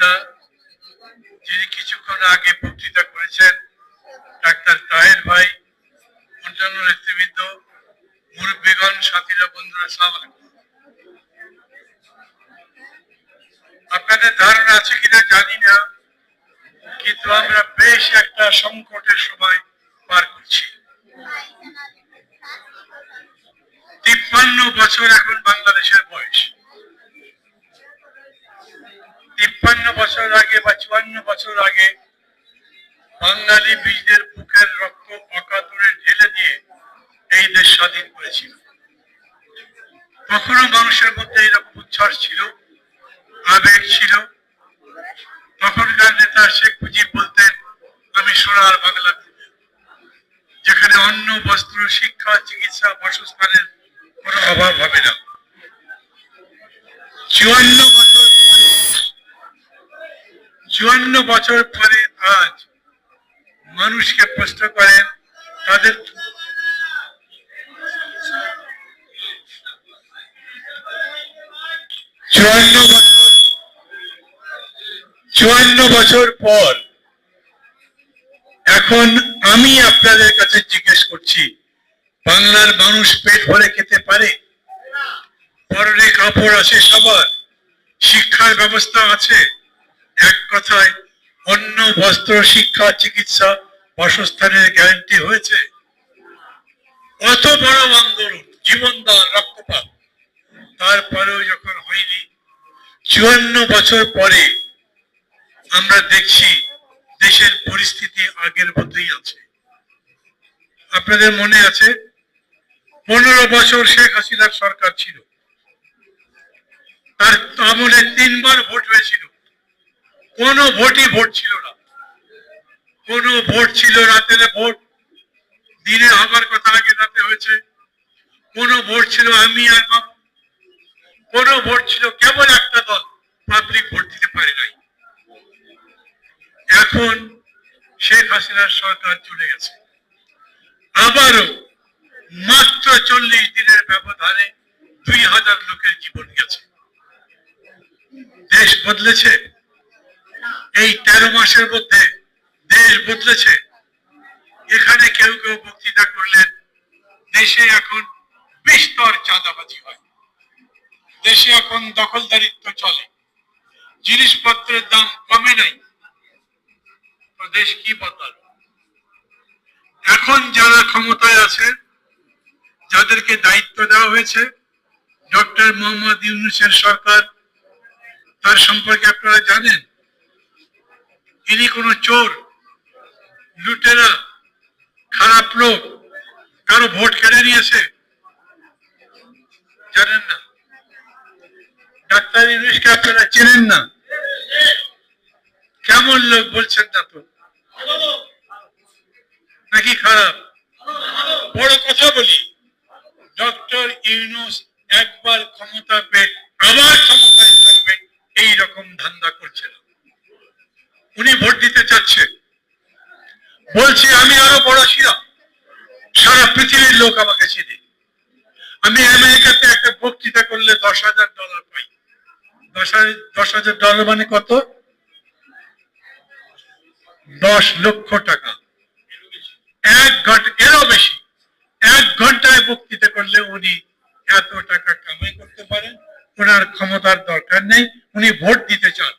নেতা যিনি কিছুক্ষণ আগে বক্তৃতা করেছেন, ডাক্তার তাহের ভাই অন্যান্য নেতৃবৃন্দ, মুরব্বীগণ, সাথীরা, বন্ধুরা, সালাম আপনাদের ধারণা আছে কিনা জানি না, কিন্তু আমরা বেশ একটা সংকটের সময় পার করছি তিপ্পান্ন বছর এখন বাংলাদেশের বয়স তিপ্পান্ন বছর আগে বা চুয়ান্ন বছর আগে বাঙালি বুকের রক্ত অকাতরে ঢেলে দিয়ে এই দেশ স্বাধীন করেছিল। তখনও মানুষের মধ্যে এরকম উচ্ছ্বাস ছিল, আবেগ ছিল। তখনকার নেতা শেখ মুজিব বলতেন, আমি সোনার বাংলা যেখানে অন্ন, বস্ত্র, শিক্ষা, চিকিৎসা, বাসস্থানের কোনো অভাব হবে না। চুয়ান্ন বছর চুয়ান্ন বছর পরে আজ মানুষকে প্রশ্ন করেন, তাদের চুয়ান্ন বছর চুয়ান্ন বছর পর, এখন আমি আপনাদের কাছে জিজ্ঞেস করছি, বাংলার মানুষ পেট ভরে খেতে পারে? পরনে কাপড় আছে সবার, শিক্ষার ব্যবস্থা আছে। এক কথায় অন্য বস্ত্র, শিক্ষা, চিকিৎসা বাসস্থানের গ্যারান্টি হয়েছে? অত বড় আন্দোলন, জীবনদান, রক্তপাত। তারপরেও যখন হয়নি, চুয়ান্ন বছর পরে আমরা দেখছি দেশের পরিস্থিতি আগের মতোই আছে। আপনাদের মনে আছে? পনেরো বছর শেখ হাসিনার সরকার ছিল। তার আমলে তিনবার ভোট হয়েছিল। কোন ভোটই ভোট ছিল না। কোন ভোট ছিল রাতে ভোট দিনে হবার কথা আগে রাতে হয়েছে। কোন ভোট ছিল, আমি আর কোন ভোট ছিল, কেবল একটা দল পাবলিক ভোট দিতে পারে নাই। এখন শেখ হাসিনার সরকার চলে গেছে। আবারও মাত্র চল্লিশ দিনের ব্যবধানে দুই হাজার লোকের জীবন গেছে। দেশ বদলেছে। এই তেরো মাসের মধ্যে দেশ বদলেছে। এখানে কেউ কেউ বক্তৃতা করলেন, দেশে এখন বিস্তর চাঁদাবাজি হয়। দেশে এখন দখলদারিত্ব চলে। জিনিসপত্রের দাম কমে নাই। দেশ কি বদল এখন যারা ক্ষমতায় আছে, যাদেরকে দায়িত্ব দেওয়া হয়েছে, ডক্টর মোহাম্মদ ইউনুসের সরকার, তার সম্পর্কে আপনারা জানেন, ইনি কোনো চোর লুটেরা, খারাপ লোক, কারও ভোট কেড়ে নিয়েছে। জানেন না। ডাক্তার ইউনুসকে আপনারা চেনেন না? কেমন লোক বলছেন না তো নাকি খারাপ? বড় কথা বলি, ডক্টর ইউনুস একবার ক্ষমতা পেয়ে আবার ক্ষমতায় থাকবে এই রকম ধান্দা করছে না। উনি ভোট দিতে চাচ্ছে। বলছে, আমি আরও বড় ছিলাম। সারা পৃথিবীর লোক আমাকে চিনে। আমি আমেরিকাতে একটা বক্তৃতা করলে দশ হাজার ডলার পাই। দশ হাজার ডলার মানে কত? দশ লক্ষ টাকা। এক ঘণ্টা, এরও বেশি। এক ঘন্টায় বক্তৃতা করলে উনি এত টাকা কামাই করতে পারেন। ওনার ক্ষমতার দরকার নেই। উনি ভোট দিতে চান।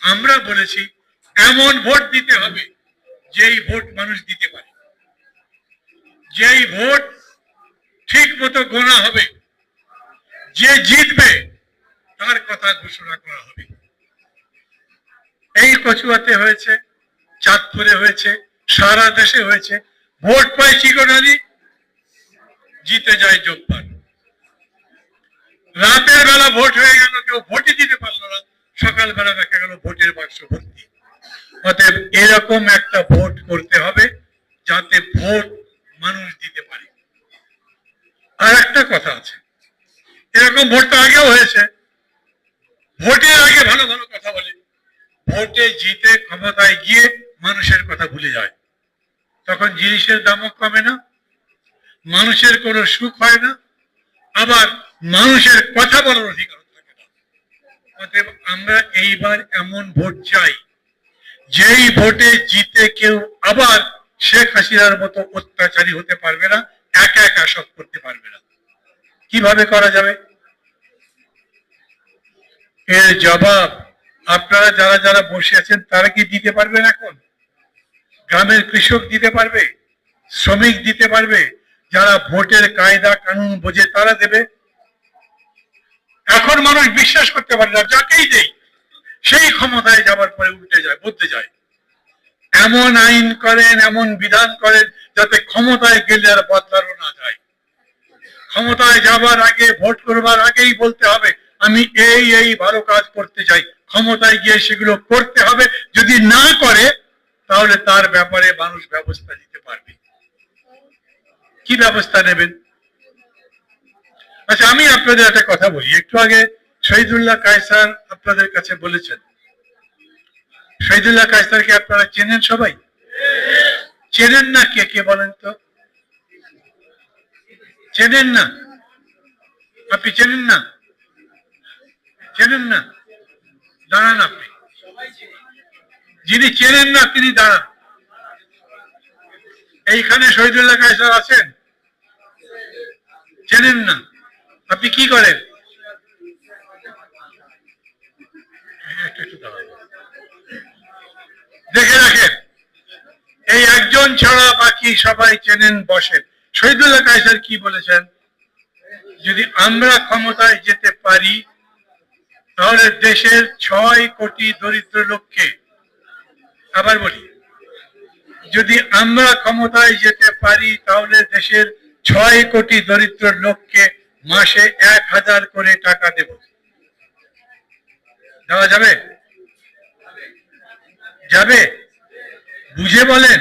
আমরা বলেছি, এমন ভোট দিতে হবে যেই ভোট মানুষ দিতে পারে। যেই ভোট ঠিক মতো গোনা হবে, যে জিতবে, তার কথা ঘোষণা করা হবে। এই কচুয়াতে হয়েছে, চাঁদপুরে হয়েছে, সারা দেশে হয়েছে। ভোট পায় চিকনারি জিতে যায় যোগপান রাতের বেলা ভোট হয়ে গেল, কেউ ভোটই দিতে পারল না। সকালবেলা দেখা গেল ভোটের বাক্স ভর্তি। অতএব এরকম একটা ভোট করতে হবে যাতে ভোট মানুষ দিতে পারে। আর একটা কথা আছে, এরকম ভোট তো আগেও হয়েছে। ভোটের আগে ভালো ভালো কথা বলে, ভোটে জিতে ক্ষমতায় গিয়ে মানুষের কথা ভুলে যায়। তখন জিনিসের দামও কমে না, মানুষের কোনো সুখ হয় না, আবার মানুষের কথা বলার অধিকার থাকে না। অতএব আমরা এইবার এমন ভোট চাই যেই ভোটে জিতে কেউ আবার শেখ হাসিনার মতো অত্যাচারী হতে পারবে না, একা একা সব করতে পারবে না। কীভাবে করা যাবে? এর জবাব আপনারা যারা যারা বসে আছেন, তারা কি দিতে পারবেন এখন? গ্রামের কৃষক দিতে পারবে? শ্রমিক দিতে পারবে? যারা ভোটের কায়দা কানুন বোঝে, তারা দেবে? এখন মানুষ বিশ্বাস করতে পারে না, যাকেই দেই। সেই ক্ষমতায় যাবার পরে উল্টে যায়, বদলে যায়। এমন আইন করেন, এমন বিধান করেন, যাতে ক্ষমতায় গেলে আর বদলানো না যায়। ক্ষমতায় যাবার আগে, ভোট করবার আগেই বলতে হবে, আমি এই এই ভালো কাজ করতে চাই। ক্ষমতায় গিয়ে সেগুলো করতে হবে। যদি না করে, তাহলে তার ব্যাপারে মানুষ ব্যবস্থা নিতে পারবে। কি ব্যবস্থা নেবেন? আচ্ছা আমি আপনাদের একটা কথা বলি। একটু আগে শহীদুল্লাহ কায়সার আপনাদের কাছে বলেছেন। শহীদুল্লাহ কায়সারকে আপনারা চেনেন সবাই? চেনেন না কে কে বলেন তো? চেনেন না। আপনি চেনেন না? চেনেন না? দাঁড়ান আপনি। যিনি চেনেন না, তিনি দাঁড়ান। এইখানে শহীদুল্লাহ কায়সার আছেন? চেনেন না। আপনি কি করেন একটু একটু দাঁড়ান। দেখে রাখেন, এই একজন ছাড়া বাকি সবাই চেনেন, বসেন। শহীদুল্লাহ কায়সার কি বলেছেন? যদি আমরা ক্ষমতায় যেতে পারি, তাহলে দেশের ছয় কোটি দরিদ্র লোককে, আবার বলি, যদি আমরা ক্ষমতায় যেতে পারি, তাহলে দেশের ছয় কোটি দরিদ্র লোককে মাসে এক হাজার করে টাকা দেব। দেওয়া যাবে? যাবে? বুঝে বলেন।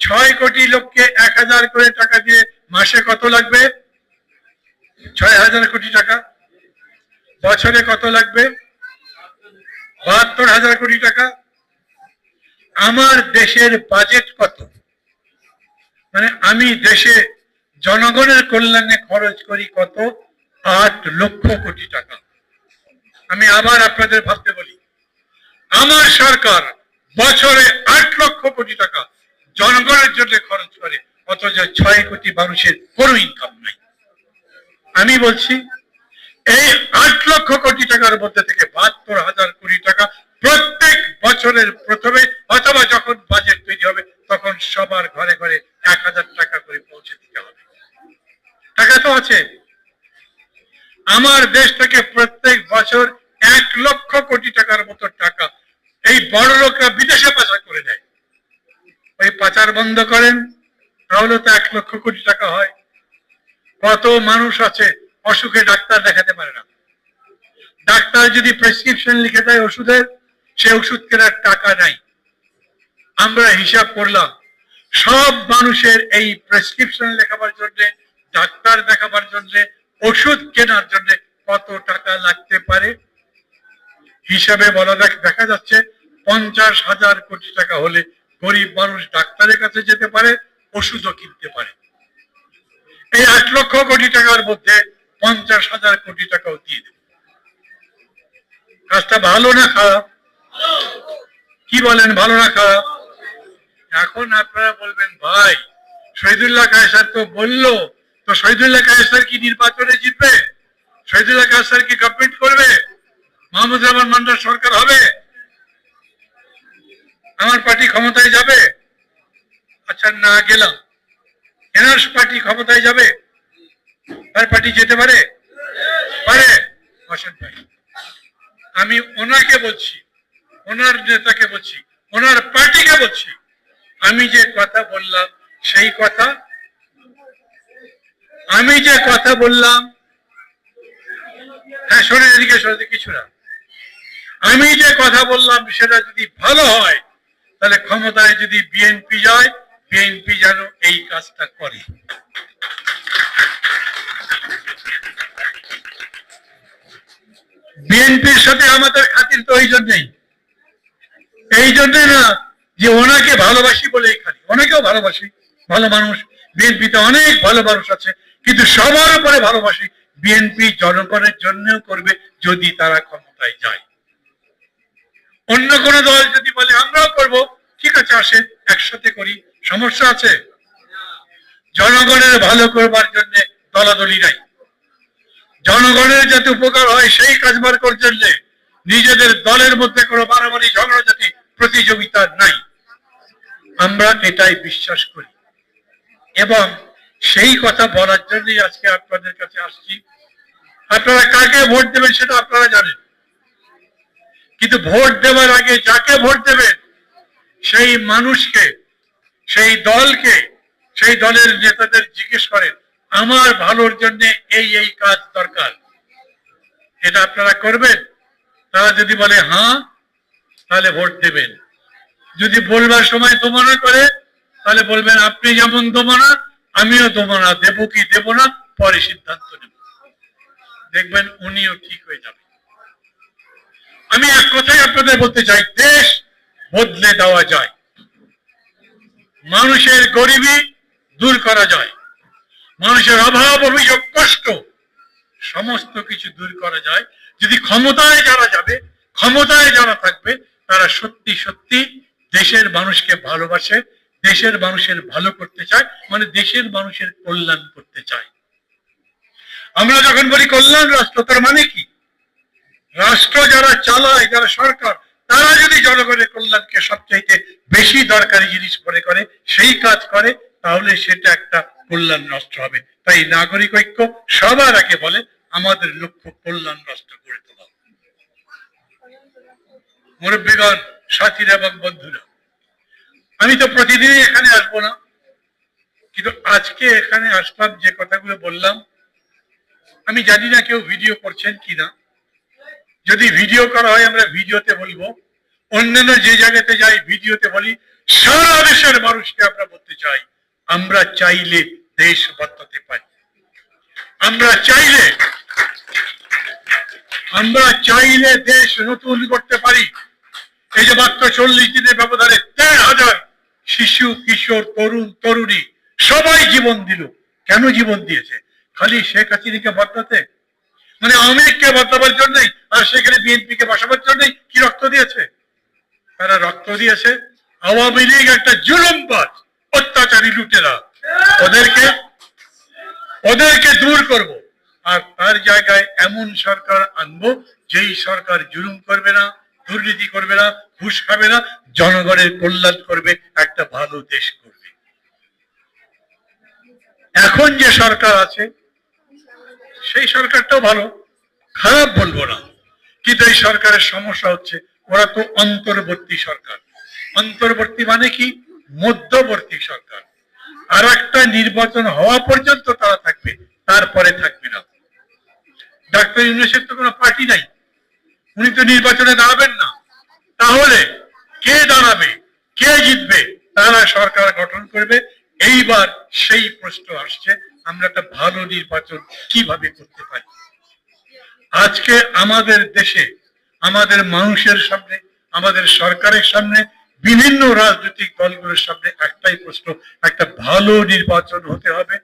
ছয় কোটি লোককে এক হাজার করে টাকা দিয়ে মাসে কত লাগবে? ছয় হাজার কোটি টাকা। বছরে কত লাগবে? বাহাত্তর হাজার কোটি টাকা। আমার দেশের বাজেট কত? মানে আমি দেশে জনগণের কল্যাণে খরচ করি কত? আট লক্ষ কোটি টাকা। আমি আবার আপনাদের ভাবতে বলি আমার সরকার বছরে আট লক্ষ কোটি টাকা জনগণের জন্য খরচ করে, অথচ ছয় কোটি মানুষের কোনো ইনকাম নাই। আমি বলছি, এই আট লক্ষ কোটি টাকার মধ্যে থেকে বাহাত্তর হাজার কোটি টাকা প্রত্যেক বছরের প্রথমে, অথবা যখন বাজেট তৈরি হবে, তখন সবার ঘরে ঘরে এক হাজার টাকা করে পৌঁছে দিতে হবে। টাকা তো আছে। আমার দেশ থেকে প্রত্যেক বছর এক লক্ষ কোটি টাকার মতো টাকা এই বড় লোকরা বিদেশে পাচার করে দেয়। ওই পাচার বন্ধ করেন, তাহলে তো এক লক্ষ কোটি টাকা হয়। কত মানুষ আছে, অসুখে ডাক্তার দেখাতে পারে না। ডাক্তার যদি প্রেসক্রিপশন লিখে দেয় ওষুধের, সে ওষুধ কেনার টাকা নাই। আমরা হিসাব করলাম, সব মানুষের এই প্রেসক্রিপশন লেখাবার জন্য, ডাক্তার দেখাবার জন্য, ওষুধ কেনার জন্য কত টাকা লাগতে পারে? হিসাবে বলা দেখ যাচ্ছে পঞ্চাশ হাজার কোটি টাকা হলে গরিব মানুষ ডাক্তারের কাছে যেতে পারে, ওষুধও কিনতে পারে। এই আট লক্ষ কোটি টাকার মধ্যে পঞ্চাশ হাজার কোটি টাকাও দিয়ে দেবে। কাজটা ভালো না খারাপ? কি বলেন, ভালো না খারাপ? এখন আপনারা বলবেন, ভাই, শহীদুল্লাহ কায়সার তো বলল, তো শহীদুল্লাহ কায়সার কি নির্বাচনে জিতবে? শহীদুল্লাহ কায়সার কি গভর্নমেন্ট করবে? মাহমুদ রহমান মান্ডার সরকার হবে? আমার পার্টি ক্ষমতায় যাবে? আচ্ছা না গেলাম। এনআরস পার্টি ক্ষমতায় যাবে? তার পার্টি যেতে পারে? পারে। বসেন ভাই। আমি ওনাকে বলছি, ওনার নেতাকে বলছি, ওনার পার্টিকে বলছি, আমি যে কথা বললাম, সেই কথা, আমি যে কথা বললাম হ্যাঁ শোনেন এদিকে শোনে কিছু না। আমি যে কথা বললাম সেটা যদি ভালো হয়, তাহলে ক্ষমতায় যদি বিএনপি যায় বিএনপি যেন এই কাজটা করে। বিএনপির সাথে আমাদের খাতির তো এই জন্যই। এই জন্য না যে ওনাকে ভালোবাসি বলে খালি। অনেকেও ভালোবাসি। ভালো মানুষ। বিএনপিতে অনেক ভালো মানুষ আছে। কিন্তু সবার উপরে ভালোবাসি। বিএনপি জনগণের জন্যও করবে যদি তারা ক্ষমতায় যায়। অন্য কোন দল যদি বলে, আমরাও করব, ঠিক আছে, আসে, একসাথে করি। সমস্যা আছে? জনগণের ভালো করবার জন্য দলাদলি নাই। জনগণের যাতে উপকার হয়, সেই কাজ বার করার জন্য নিজেদের দলের মধ্যে কোনো মারামারি, ঝগড়াঝাটি, প্রতিযোগিতা নাই। আমরা এটাই বিশ্বাস করি। এবং সেই কথা বলার জন্যই আজকে আপনাদের কাছে আসছি। আপনারা কাকে ভোট দেবেন সেটা আপনারা জানেন। কিন্তু ভোট দেওয়ার আগে যাকে ভোট দেবেন? সেই মানুষকে, সেই দলকে, সেই দলের নেতাদের জিজ্ঞেস করেন, আমার ভালোর জন্য এই এই কাজ দরকার। এটা আপনারা করবেন? তারা যদি বলে হ্যাঁ তাহলে ভোট দেবেন। যদি বলবার সময় দোমনা করে, তাহলে বলবেন, আপনি যেমন দোমনা, আমিও দোমনা। দেব কি দেব না? পরে সিদ্ধান্ত নেব। দেখবেন উনিও ঠিক হয়ে যাবে। আমি এক কথাই আপনাদের বলতে চাই, দেশ বদলে দেওয়া যায়। মানুষের গরিবী দূর করা যায়। মানুষের অভাব অভিযোগ কষ্ট, সমস্ত কিছু দূর করা যায়। যদি ক্ষমতায় যারা যাবে, ক্ষমতায় যারা থাকবে, তারা সত্যি সত্যি দেশের মানুষকে ভালোবাসে, দেশের মানুষের ভালো করতে চায় মানে দেশের মানুষের কল্যাণ করতে চায়। আমরা যখন বলি কল্যাণ, রাষ্ট্র তার মানে কি? রাষ্ট্র যারা চালায়, যারা সরকার, তারা যদি জনগণের কল্যাণকে সবচাইতে বেশি দরকারি জিনিস মনে করে, সেই কাজ করে, তাহলে সেটা একটা কল্যাণ রাষ্ট্র হবে। তাই নাগরিক ঐক্য সবার আগে বলে, আমাদের লক্ষ্য কল্যাণ রাষ্ট্র গড়ে তোলা। মুরব্বীগণ, সাথীরা এবং বন্ধুরা, আমি তো প্রতিদিনই এখানে আসব না, কিন্তু আজকে এখানে আসলাম যে কথাগুলো বললাম, আমি জানি না কেউ ভিডিও করছেন কিনা। যদি ভিডিও করা হয়, আমরা ভিডিওতে বলব। অন্যান্য যে জায়গাতে যাই ভিডিওতে বলি, সারা দেশের মানুষকে আমরা বলতে চাই, আমরা চাইলে দেশ বদলাতে পারি। আমরা চাইলে আমরা চাইলে দেশ নতুন করতে পারি। এই যে মাত্র চল্লিশ দিনের ব্যবধানে দেড় হাজার শিশু, কিশোর, তরুণ, তরুণী সবাই জীবন দিল। কেন জীবন দিয়েছে? খালি শেখ হাসিনাকে বদলাতে মানে আওয়ামী লীগকে বদলাবার জন্যই আর সেখানে বিএনপি কে বসাবার জন্যই কি রক্ত দিয়েছে? তারা রক্ত দিয়েছে। আওয়ামী লীগ একটা জুলুমবাজ, অত্যাচারী লুটেরা। ওদেরকে ওদেরকে দূর করব। আর তার জায়গায় এমন সরকার আনব, যেই সরকার জুলুম করবে না, দুর্নীতি করবে না, ঘুষ খাবে না, জনগণের কল্যাণ করবে, একটা ভালো দেশ করবে। এখন যে সরকার আছে সেই সরকারটাও ভালো। খারাপ বলব না। কিন্তু এই সরকারের সমস্যা হচ্ছে ওরা তো অন্তর্বর্তী সরকার। অন্তর্বর্তী মানে কি? মধ্যবর্তী সরকার। আর একটা নির্বাচন হওয়া পর্যন্ত তারা থাকবে, তারপরে থাকবে না। ডাক্তার ইউনিসের তো কোনো পার্টি নাই। উনি তো নির্বাচনে দাঁড়াবেন না। তাহলে কে দাঁড়াবে, কে জিতবে, তারা সরকার গঠন করবে। এইবার সেই প্রশ্ন আসছে আমরা একটা ভালো নির্বাচন কীভাবে করতে পারি? আজকে আমাদের দেশে, আমাদের মানুষের সামনে, আমাদের সরকারের সামনে, বিভিন্ন রাজনৈতিক দলগুলোর সামনে একটাই প্রশ্ন, একটা ভালো নির্বাচন হতে হবে।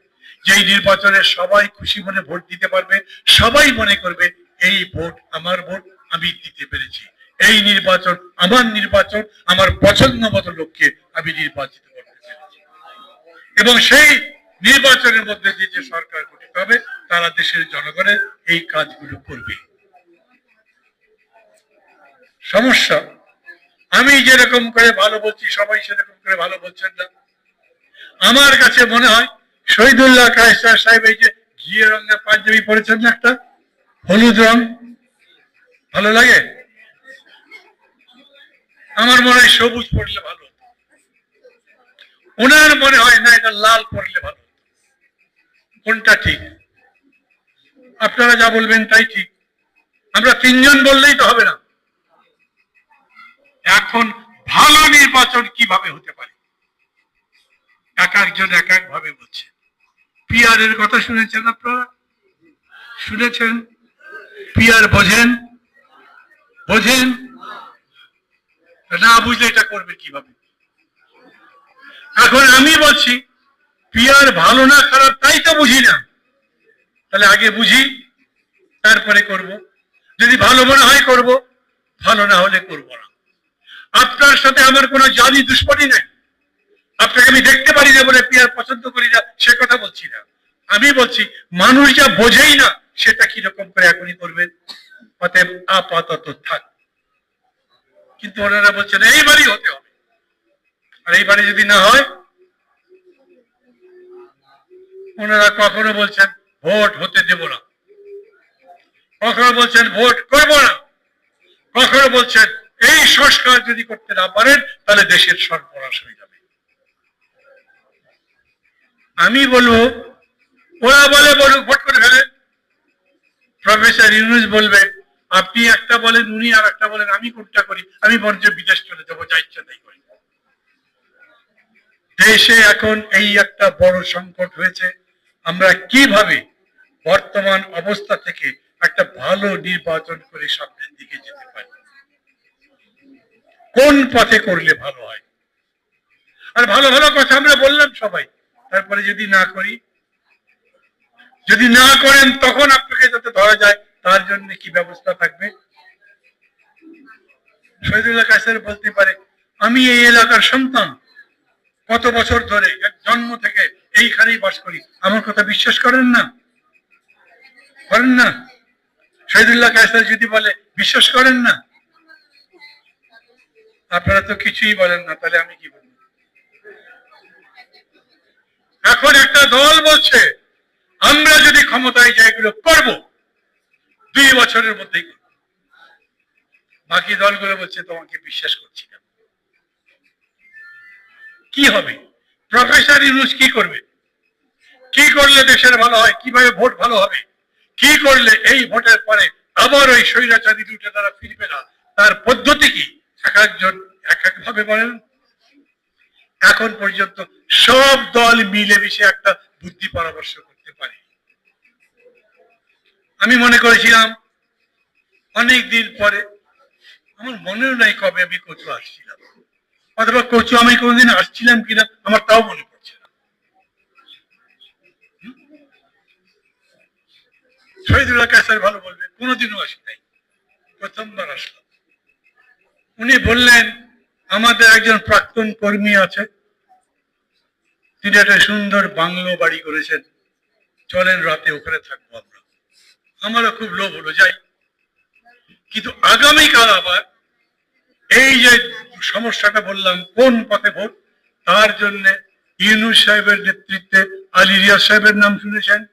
যেই নির্বাচনে সবাই খুশি মনে ভোট দিতে পারবে, সবাই মনে করবে, এই ভোট আমার ভোট, আমি দিতে পেরেছি। এই নির্বাচন আমার নির্বাচন, আমার পছন্দ মতো লোককে আমি নির্বাচিত করতে পেরেছি। এবং সেই নির্বাচনের মধ্যে দিয়ে যে সরকার গঠিত হবে, তারা দেশের জনগণের এই কাজগুলো করবে। সমস্যা, আমি যেরকম করে ভালো বলছি, সবাই সেরকম করে ভালো বলছেন না। আমার কাছে মনে হয়, শহীদুল্লাহ কায়সার সাহেব এই যে ঘিয়ে রঙের পাঞ্জাবি পরেছেন না একটা? হলুদ রং? ভালো লাগে? আমার মনে হয় সবুজ পড়লে ভালো ওনার মনে হয় না, এটা লাল পড়লে ভালো। কোনটা ঠিক? আপনারা যা বলবেন তাই ঠিক। আমরা তিনজন বললেই তো হবে না। এখন ভালো নির্বাচন কীভাবে হতে পারে? এক একজন এক এক ভাবে বলছে। পিআর এর কথা শুনেছেন আপনারা? শুনেছেন? পিআর বোঝেন? বোঝেন? না বুঝলে এটা করবে কীভাবে? এখন আমি বলছি পিআর ভালো না খারাপ, তাই তো বুঝি না। তাহলে আগে বুঝি, তারপরে করব। যদি ভালো মনে হয় করব, ভালো না হলে করব না। আপনার সাথে আমার কোনো জানি দুশ্মনী নেই। আপনাকে আমি দেখতে পারি না বলে পিয়ার পছন্দ করি না, সে কথা বলছি না। আমি বলছি, মানুষ যা বোঝেই না, সেটা কীরকম করে এখনই করবেন? অতএব আপাতত থাক। কিন্তু ওনারা বলছেন, এইবারই হতে হবে। আর এইবারে যদি না হয় ওনারা কখনো বলছেন ভোট হতে দেব না। কখনো বলছেন ভোট করব না। কখনো বলছেন এই সংস্কার যদি করতে না পারেন, তাহলে দেশের সর্বনাশ হয়ে যাবে। আমি বলব, ওরা বলে বলুক, ভোট করে ফেলেন প্রফেসর ইউনুস বলবে, আপনি একটা বলেন, উনি আর একটা বলেন, আমি কোনটা করি? আমি বরঞ্চ বিদেশ চলে যাব, যা ইচ্ছা তাই করি। দেশে এখন এই একটা বড় সংকট হয়েছে। আমরা কীভাবে বর্তমান অবস্থা থেকে একটা ভালো নির্বাচন করে সামনের দিকে যেতে পারি? কোন পথে করলে ভালো হয়? আর ভালো ভালো কথা আমরা বললাম সবাই। তারপরে যদি না করি? যদি না করেন, তখন আপনাকে যাতে ধরা যায়, তার জন্য কি ব্যবস্থা থাকবে? শহীদুল্লাহ কাসের বলতে পারে, আমি এই এলাকার সন্তান। কত বছর ধরে জন্ম থেকে এইখানেই বাস করি। আমার কথা বিশ্বাস করেন না? করেন না? শহীদুল্লাহ কাসের যদি বলে, বিশ্বাস করেন না? আপনারা তো কিছুই বলেন না, তাহলে আমি কি বলব? এখন একটা দল বলছে, আমরা যদি ক্ষমতায় যাই, এগুলো করব। দুই বছরের মধ্যেই। বাকি দলগুলো বলছে, তোমাকে বিশ্বাস করছি না। কি হবে? প্রফেসর ইউনুস কি করবে? কি করলে দেশের ভালো হয়? কীভাবে ভোট ভালো হবে? কি করলে এই ভোটের পরে আবার ওই স্বৈরাচারী দুটো তারা ফিরবে না? তার পদ্ধতি কি? এক একজন এক এক ভাবে বলেন। এখন পর্যন্ত সব দল মিলেমিশে একটা বুদ্ধি পরামর্শ করতে পারে। আমি মনে করেছিলাম অনেক দিন পরে, আমার মনেও নাই কবে আমি কচু আসছিলাম। অথবা কচু আমি কোনোদিন আসছিলাম কিনা, আমার তাও মনে পড়ছে না হুম? শহীদুল্লাহ কাসার ভালো বলবে, কোনোদিনও আসি নাই। প্রথমবার আসলাম। উনি বললেন, আমাদের একজন প্রাক্তন কর্মী আছে, তিনি একটা সুন্দর বাংলো বাড়ি করেছেন। চলেন রাতে ওখানে থাকব আমরা। আমারও খুব লোভ হলো, যাই। কিন্তু আগামীকাল আবার এই যে সমস্যাটা বললাম, কোন পথে ভোট, তার জন্য ইউনুস সাহেবের নেতৃত্বে, আলী রিয়াজ সাহেবের নাম শুনেছেন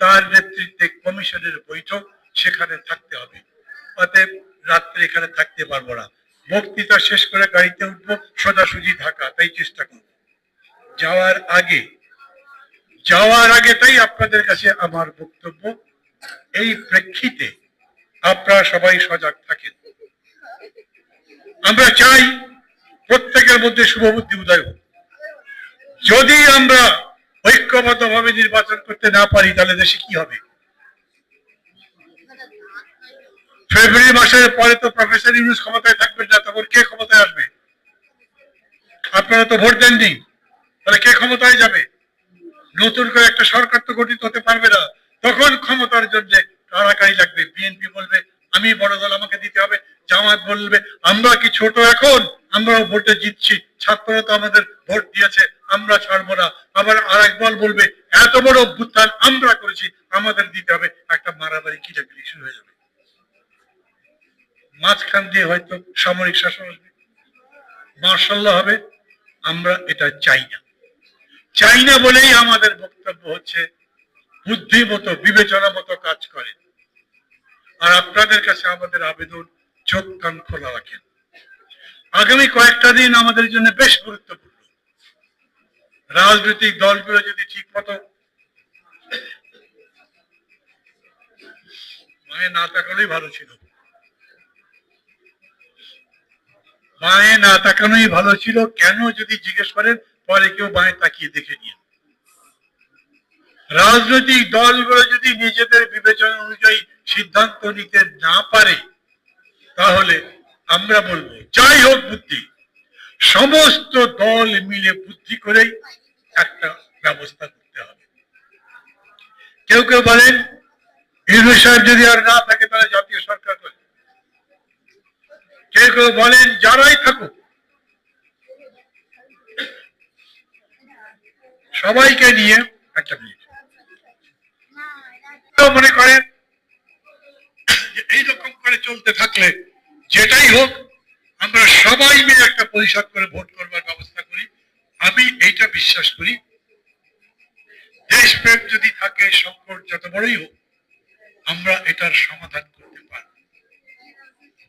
তার নেতৃত্বে কমিশনের বৈঠক সেখানে থাকতে হবে। অতএব রাত্রে এখানে থাকতে পারব না। বক্তৃতা শেষ করে গাড়িতে উঠবো, সোজাসুজি ঢাকা, তাই চেষ্টা করব। যাওয়ার আগে যাওয়ার আগে তাই আপনাদের কাছে আমার বক্তব্য। এই প্রেক্ষিতে আপনারা সবাই সজাগ থাকেন। আমরা চাই প্রত্যেকের মধ্যে শুভবুদ্ধি উদয় হোক। যদি আমরা ঐক্যবদ্ধভাবে নির্বাচন করতে না পারি, তাহলে দেশে কি হবে? ফেব্রুয়ারি মাসের পরে তো প্রফেসর ইউনুস ক্ষমতায় থাকবেন না, তখন কে ক্ষমতায় আসবে? আপনারা তো ভোট দেননি, তাহলে কে ক্ষমতায় যাবে? নতুন করে একটা সরকার তো গঠিত হতে পারবে না, তখন ক্ষমতার জন্য কারাকারি লাগবে। বিএনপি বলবে, আমি বড় দল, আমাকে দিতে হবে। জামাত বলবে, আমরা কি ছোট এখন? আমরাও ভোটে জিতছি। ছাত্ররা তো আমাদের ভোট দিয়েছে, আমরা ছাড়বো না। আবার আরেক দল বলবে, এত বড় অভ্যুত্থান আমরা করেছি, আমাদের দিতে হবে। একটা মারামারি কিটাকিটি শুরু হয়ে যাবে। মাঝখান দিয়ে হয়তো সামরিক শাসন আসবে। মার্শাল্লাহ হবে, আমরা এটা চাই না। চাই না বলেই আমাদের বক্তব্য হচ্ছে, বুদ্ধি মতো, বিবেচনা মতো কাজ করে আর আপনাদের কাছে আমাদের আবেদন, চোখ কান খোলা রাখেন। আগামী কয়েকটা দিন আমাদের জন্য বেশ গুরুত্বপূর্ণ। রাজনৈতিক দলগুলো যদি ঠিক মতো মায়ে না তাকানোই ভালো ছিল। মায়ে না তাকানোই ভালো ছিল, কেন যদি জিজ্ঞেস করেন, পরে কেউ বাঁয়ে তাকিয়ে দেখে নিয়ে রাজনৈতিক দলগুলো যদি নিজেদের বিবেচনা অনুযায়ী সিদ্ধান্ত নিতে না পারে, তাহলে আমরা বলব, যাই হোক বুদ্ধি। সমস্ত দল মিলে বুদ্ধি করেই একটা ব্যবস্থা করতে হবে। কেউ কেউ বলেন ইউনুস সাহেব যদি আর না থাকে, তাহলে জাতীয় সরকার করে কেউ কেউ বলেন, যারাই থাকুক, সবাইকে নিয়ে একটা মিনিট মনে করেন এইরকম করে চলতে থাকলে যেটাই হোক আমরা সবাই মিলে একটা পরিষদ করে ভোট করবার ব্যবস্থা করি। আমি এইটা বিশ্বাস করি। দেশপ্রেম যদি থাকে, সংকট যত বড়ই হোক, আমরা এটার সমাধান করতে পারব।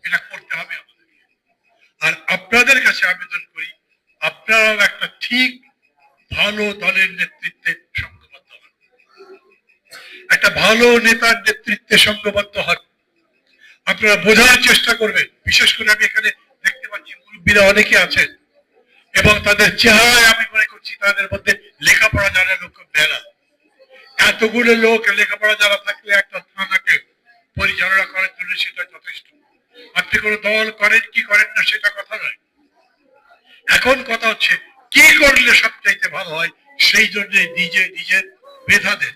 এটা করতে হবে আমাদেরকে আর আপনাদের কাছে আবেদন করি, আপনারাও একটা ঠিক ভালো দলের নেতৃত্বে সংঘবদ্ধ হন। একটা ভালো নেতার নেতৃত্বে সংঘবদ্ধ হন। আপনারা বোঝার চেষ্টা করবেন। বিশেষ করে আমি এখানে দেখতে পাচ্ছি মুরব্বীরা অনেকে আছেন। এবং তাদের চেহারায় আমি মনে করছি তাদের মধ্যে লেখাপড়া জানা লোক বেড়া এতগুলো লোক লেখাপড়া যারা থাকলে একটা থানাকে পরিচালনা করার জন্য সেটা যথেষ্ট। আপনি কোনো দল করেন কি করেন না সেটা কথা নয়। এখন কথা হচ্ছে, কি করলে সবচাইতে ভালো হয়? সেই জন্য নিজে নিজের মেধা দেন,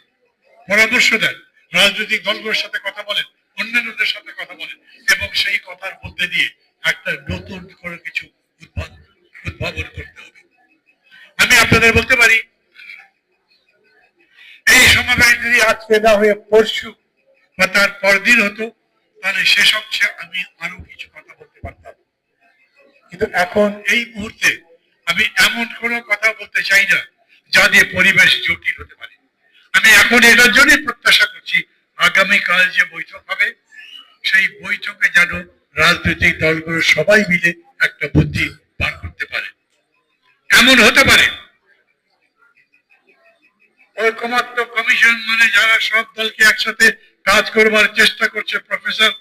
পরামর্শ দেন, রাজনৈতিক দলগুলোর সাথে কথা বলেন, অন্যান্যদের সাথে কথা বলেন, এবং সেই কথার মধ্যে দিয়ে একটা নতুন করে কিছু উদ্ভাবন করতে হবে। আমি আপনাদের বলতে পারি, এই সমাবেশ যদি আজকে না হয়ে পরশু বা তার পরদিন হতো, তাহলে শেষ অংশে আমি আরও কিছু কথা বলতে পারতাম। কিন্তু এখন এই মুহূর্তে আমি এমন কোনো কথা বলতে চাই না, যা দিয়ে পরিবেশ জটিল হতে পারে। আমি এখন এটার জন্যই প্রত্যাশা করছি, আগামীকাল যে বৈঠক হবে, সেই বৈঠকে যেন রাজনৈতিক দলগুলো সবাই মিলে একটা বুদ্ধি বার করতে পারে। এমন হতে পারে। ঐকমত্য কমিশন মানে যারা সব দলকে একসাথে কাজ করবার চেষ্টা করছে, প্রফেসর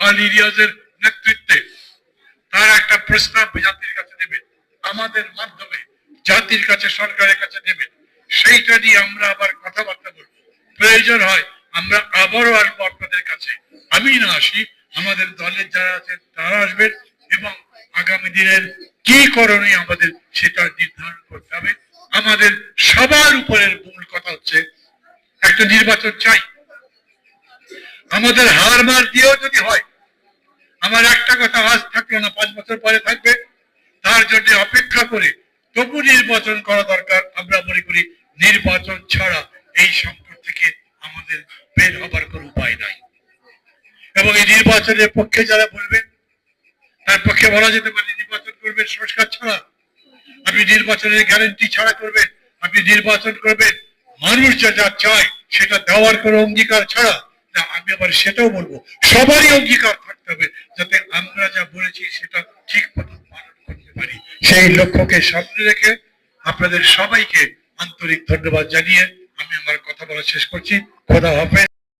আলী রিয়াজের নেতৃত্বে, তার একটা প্রস্তাব জাতির কাছে দেবেন আমাদের মাধ্যমে, জাতির কাছে, সরকারের কাছে দেবেন সেইটা নিয়ে আমরা আবার কথাবার্তা বলব। প্রয়োজন হয় আমরা আবারও আসব আপনাদের কাছে। আমি না আসি আমাদের দলের যারা আছেন, তারা আসবেন এবং আগামী দিনের কি করণীয় আমাদের সেটা নির্ধারণ করতে হবে। আমাদের সবার উপরের মূল কথা হচ্ছে, একটা নির্বাচন চাই। আমাদের হার মার দিয়েও যদি হয়, আমার একটা কথা আজ থাকল না, পাঁচ বছর পরে থাকবে, তার জন্য অপেক্ষা করে তবু নির্বাচন করা দরকার। আমরা মনে করি, নির্বাচন ছাড়া এই সংকট থেকে আমাদের বের হবার কোনো উপায় নাই। এবং এই নির্বাচনের পক্ষে যারা বলবেন, তার পক্ষে বলা যেতে পারে, নির্বাচন করবেন সংস্কার ছাড়া। আপনি নির্বাচনের গ্যারেন্টি ছাড়া করবেন, আপনি নির্বাচন করবেন, মানুষ যা যা চায় সেটা দেওয়ার কোনো অঙ্গীকার ছাড়া। না, আমি আবার সেটাও বলব, সবারই অঙ্গীকার থাকতে হবে, যাতে আমরা যা বলেছি সেটা ঠিক মতো পালন করতে পারি। সেই লক্ষ্যকে সামনে রেখে আপনাদের সবাইকে আন্তরিক ধন্যবাদ জানিয়ে আমি আমার কথা বলা শেষ করছি। খোদা হাফেজ।